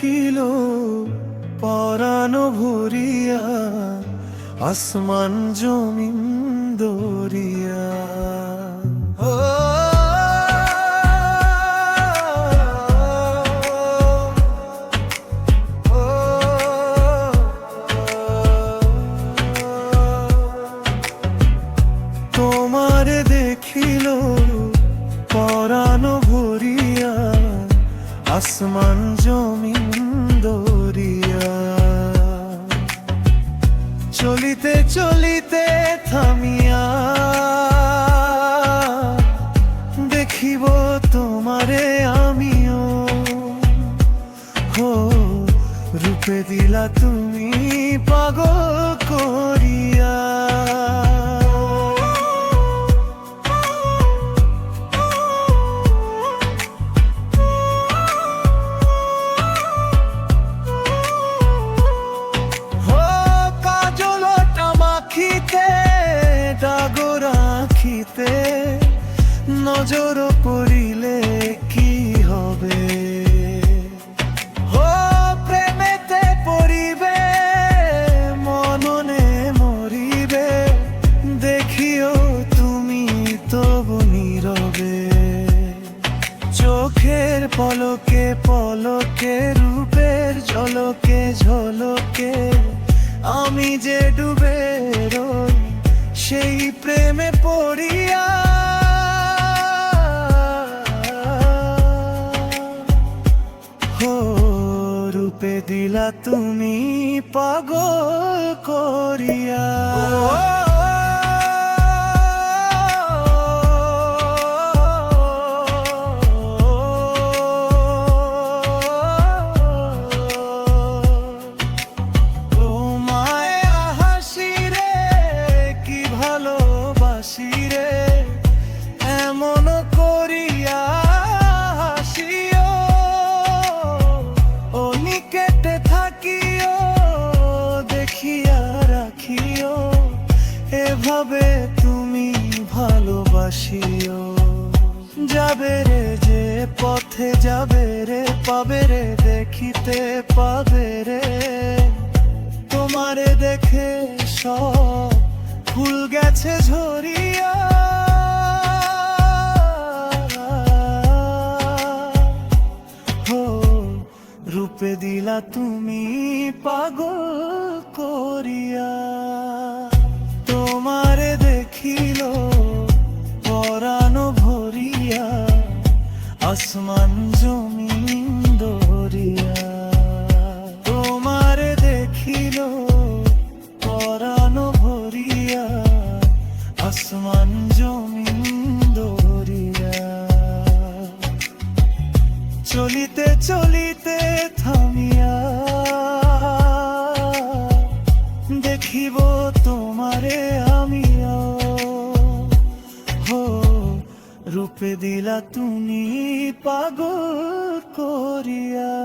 দেখিল পরাণ ভরিয়া আসমান জমিন দরিয়া। তোমার পরাণ ভরিয়া আসমান জমিন চলিতে চলিতে থামিয়া দেখিব তোমারে আমিও। হো রূপে দিলা তুমি পাগল রাখিতে নজর পড়িলে কি হবে? হো প্রেমেতে পড়িবে, মননে মরিবে, দেখিও তুমি তবু নীরবে। চোখের পলকে পলকে, রূপের ঝলকে ঝলকে, আমি যে ডুবে সেই প্রেমে পড়িয়া। রূপে দিলা তুমি পাগল করিয়া। ভালোবাসিও যাবে রে যে পথে যাবে রে, পাবে রে দেখিতে, পাবে রে। তোমারে দেখে সব ফুল গেছে ঝরিয়া। রূপে দিলা তুমি পাগল করিয়া। আসমান জমিন দরিয়া তোমারে দেখিল পরানো ভরিয়া আসমান জমিন দরিয়া। চলিতে চলিতে থামিয়া দেখিব রূপে দিলা তুমি পাগল করিয়া।